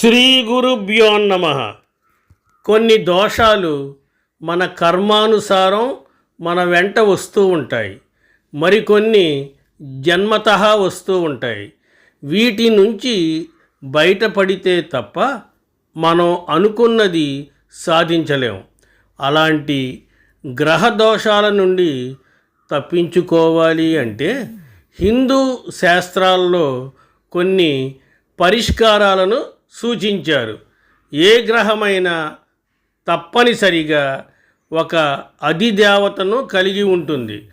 శ్రీ గురుభ్యో నమ. కొన్ని దోషాలు మన కర్మానుసారం మన వెంట వస్తూ ఉంటాయి. మరికొన్ని జన్మత వస్తూ ఉంటాయి. వీటి నుంచి బయటపడితే తప్ప మనం అనుకున్నది సాధించలేం. అలాంటి గ్రహ దోషాల నుండి తప్పించుకోవాలి అంటే హిందూ శాస్త్రాల్లో కొన్ని పరిష్కారాలను సూచించారు. ఏ గ్రహమైనా తప్పనిసరిగా ఒక అధిదేవతను కలిగి ఉంటుంది.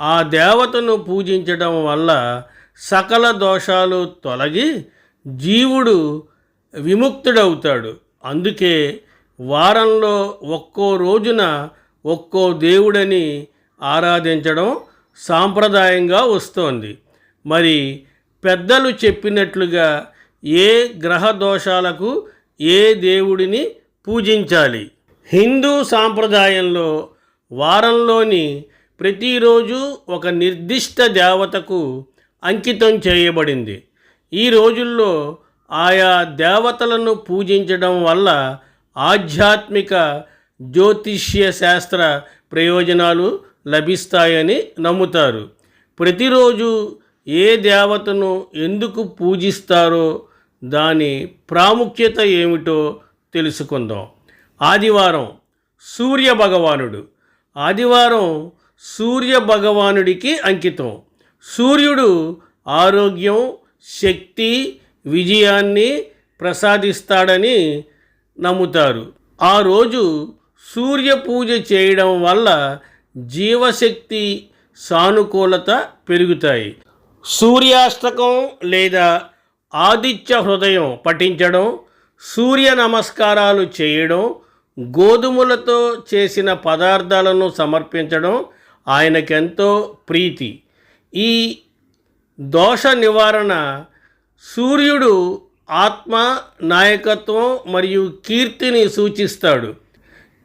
ఆ దేవతను పూజించడం వల్ల సకల దోషాలు తొలగి జీవుడు విముక్తుడవుతాడు. అందుకే వారంలో ఒక్కో రోజున ఒక్కో దేవుడని ఆరాధించడం సాంప్రదాయంగా వస్తోంది. మరి పెద్దలు చెప్పినట్లుగా ఏ గ్రహ దోషాలకు ఏ దేవుడిని పూజించాలి? హిందూ సాంప్రదాయంలో వారంలోని ప్రతిరోజు ఒక నిర్దిష్ట దేవతకు అంకితం చేయబడింది. ఈ రోజుల్లో ఆయా దేవతలను పూజించడం వల్ల ఆధ్యాత్మిక జ్యోతిష్య శాస్త్ర ప్రయోజనాలు లభిస్తాయని నమ్ముతారు. ప్రతిరోజు ఏ దేవతను ఎందుకు పూజిస్తారో దాని ప్రాముఖ్యత ఏమిటో తెలుసుకుందాం. ఆదివారం సూర్య భగవానుడు ఆదివారం సూర్య భగవానుడికి అంకితం. సూర్యుడు ఆరోగ్యం శక్తి విజయాన్ని ప్రసాదిస్తాడని నమ్ముతారు. ఆ రోజు సూర్య పూజ చేయడం వల్ల జీవశక్తి సానుకూలత పెరుగుతాయి. సూర్యాష్టకం లేదా ఆదిత్య హృదయం పఠించడం సూర్య నమస్కారాలు చేయడం గోధుమలతో చేసిన పదార్థాలను సమర్పించడం ఆయనకెంతో ప్రీతి. ఈ దోష నివారణ సూర్యుడు ఆత్మ నాయకత్వం మరియు కీర్తిని సూచిస్తాడు.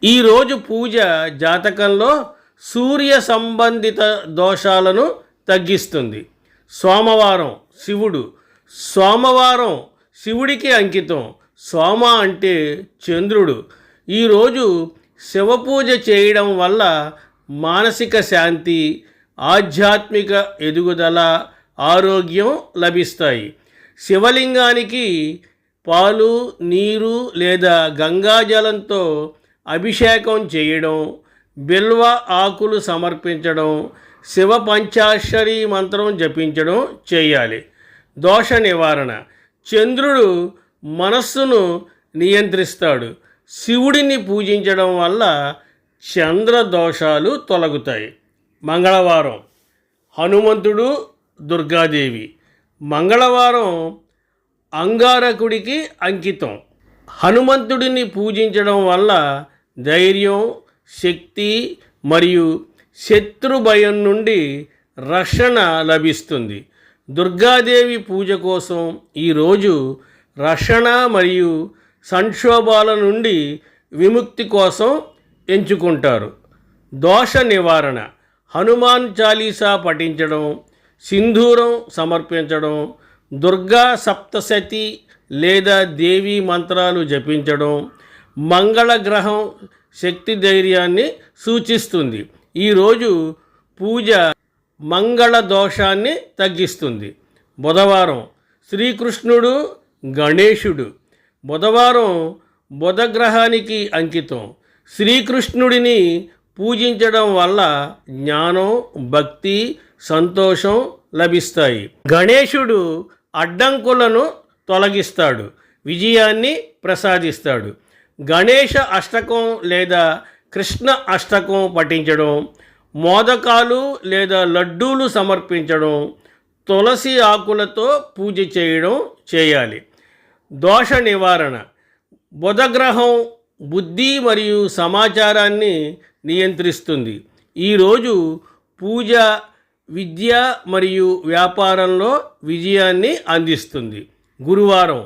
ఈరోజు పూజ జాతకంలో సూర్య సంబంధిత దోషాలను తగ్గిస్తుంది. సోమవారం శివుడు సోమవారం శివుడికి అంకితం. సోమ అంటే చంద్రుడు. ఈరోజు శివపూజ చేయడం వల్ల మానసిక శాంతి ఆధ్యాత్మిక ఎదుగుదల ఆరోగ్యం లభిస్తాయి. శివలింగానికి పాలు నీరు లేదా గంగాజలంతో అభిషేకం చేయడం బిల్వ ఆకులు సమర్పించడం శివ పంచాక్షరి మంత్రం జపించడం చేయాలి. దోష నివారణ. చంద్రుడు మనస్సును నియంత్రిస్తాడు. శివుడిని పూజించడం వల్ల చంద్ర దోషాలు తొలగుతాయి. మంగళవారం. హనుమంతుడు దుర్గాదేవి. మంగళవారం అంగారకుడికి అంకితం. హనుమంతుడిని పూజించడం వల్ల ధైర్యం శక్తి మరియు శత్రు భయం నుండి రక్షణ లభిస్తుంది. దుర్గాదేవి పూజ కోసం ఈరోజు రక్షణ మరియు సంక్షోభాల నుండి విముక్తి కోసం ఎంచుకుంటారు. దోష నివారణ హనుమాన్ చాలీసా పఠించడం సింధూరం సమర్పించడం దుర్గా సప్తశతి లేదా దేవి మంత్రాలు జపించడం మంగళ గ్రహం శక్తి ధైర్యాన్ని సూచిస్తుంది. ఈరోజు పూజ మంగళ దోషాన్ని తగ్గిస్తుంది. బుధవారం శ్రీకృష్ణుడు గణేశుడు. బుధవారం బుధగ్రహానికి అంకితం. శ్రీకృష్ణుడిని పూజించడం వల్ల జ్ఞానం భక్తి సంతోషం లభిస్తాయి. గణేశుడు అడ్డంకులను తొలగిస్తాడు. విజయాన్ని ప్రసాదిస్తాడు. గణేష అష్టకం లేదా కృష్ణ అష్టకం పఠించడం మోదకాలు లేదా లడ్డూలు సమర్పించడం తులసి ఆకులతో పూజ చేయడం చేయాలి. దోష నివారణ. బుధగ్రహం బుద్ధి మరియు సమాచారాన్ని నియంత్రిస్తుంది. ఈరోజు పూజ విద్య మరియు వ్యాపారంలో విజయాన్ని అందిస్తుంది. గురువారం.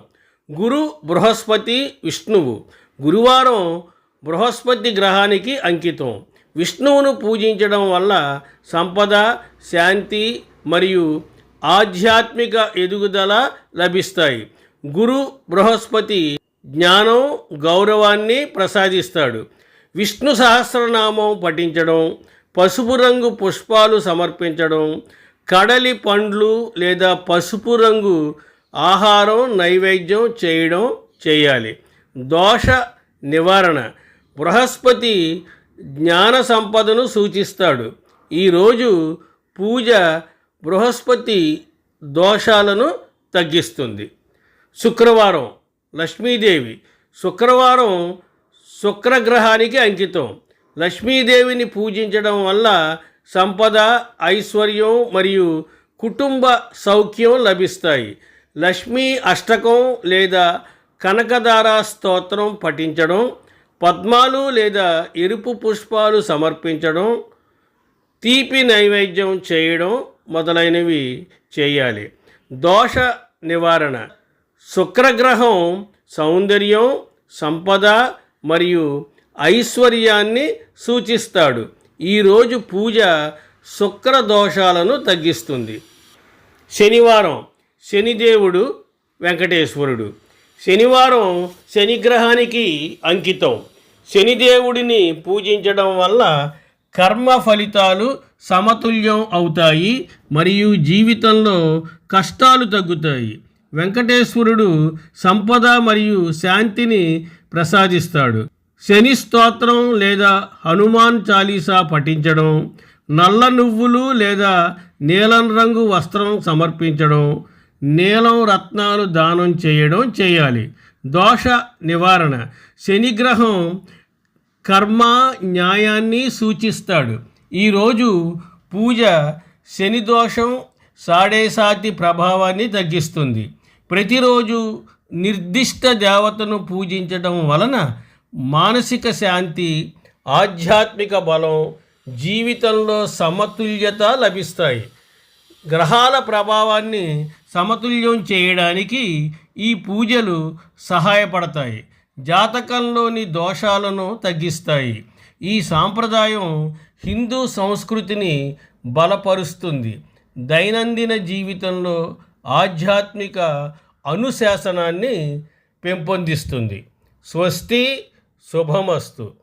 గురు బృహస్పతి విష్ణువు. గురువారం బృహస్పతి గ్రహానికి అంకితం. విష్ణువును పూజించడం వల్ల సంపద శాంతి మరియు ఆధ్యాత్మిక ఎదుగుదల లభిస్తాయి. గురు బృహస్పతి జ్ఞానం గౌరవాన్ని ప్రసాదిస్తాడు. విష్ణు సహస్రనామం పఠించడం పసుపు రంగు పుష్పాలు సమర్పించడం కడలి పండ్లు లేదా పసుపు రంగు ఆహారం నైవేద్యం చేయడం చేయాలి. దోష నివారణ. బృహస్పతి జ్ఞాన సంపదను సూచిస్తాడు. ఈరోజు పూజ బృహస్పతి దోషాలను తగ్గిస్తుంది. శుక్రవారం లక్ష్మీదేవి. శుక్రవారం శుక్రగ్రహానికి అంకితం. లక్ష్మీదేవిని పూజించడం వల్ల సంపద ఐశ్వర్యం మరియు కుటుంబ సౌఖ్యం లభిస్తాయి. లక్ష్మీ అష్టకం లేదా కనకదార స్తోత్రం పఠించడం పద్మాలు లేదా ఎరుపు పుష్పాలు సమర్పించడం తీపి నైవేద్యం చేయడం మొదలైనవి చేయాలి. దోష నివారణ. శుక్రగ్రహం సౌందర్యం సంపద మరియు ఐశ్వర్యాన్ని సూచిస్తాడు. ఈరోజు పూజ శుక్ర దోషాలను తగ్గిస్తుంది. శనివారం శనిదేవుడు వెంకటేశ్వరుడు. శనివారం శనిగ్రహానికి అంకితం. శనిదేవుడిని పూజించడం వల్ల కర్మ ఫలితాలు సమతుల్యం అవుతాయి మరియు జీవితంలో కష్టాలు తగ్గుతాయి. వెంకటేశ్వరుడు సంపద మరియు శాంతిని ప్రసాదిస్తాడు. శని స్తోత్రం లేదా హనుమాన్ చాలీసా పఠించడం నల్ల నువ్వులు లేదా నీలం రంగు వస్త్రం సమర్పించడం నీలం రత్నాలు దానం చేయడం చేయాలి. దోష నివారణ. శనిగ్రహం కర్మ న్యాయాన్ని సూచిస్తాడు. ఈరోజు పూజ శని దోషం సాడేసాతి ప్రభావాన్ని తగ్గిస్తుంది. ప్రతిరోజు నిర్దిష్ట దేవతను పూజించడం వలన మానసిక శాంతి ఆధ్యాత్మిక బలం జీవితంలో సమతుల్యత లభిస్తాయి. గ్రహాల ప్రభావాన్ని సమతుల్యం చేయడానికి ఈ పూజలు సహాయపడతాయి. జాతకంలోని దోషాలను తగ్గిస్తాయి. ఈ సాంప్రదాయం హిందూ సంస్కృతిని బలపరుస్తుంది. దైనందిన జీవితంలో ఆధ్యాత్మిక అనుశాసనాన్ని పెంపొందిస్తుంది. స్వస్తి శుభమస్తు.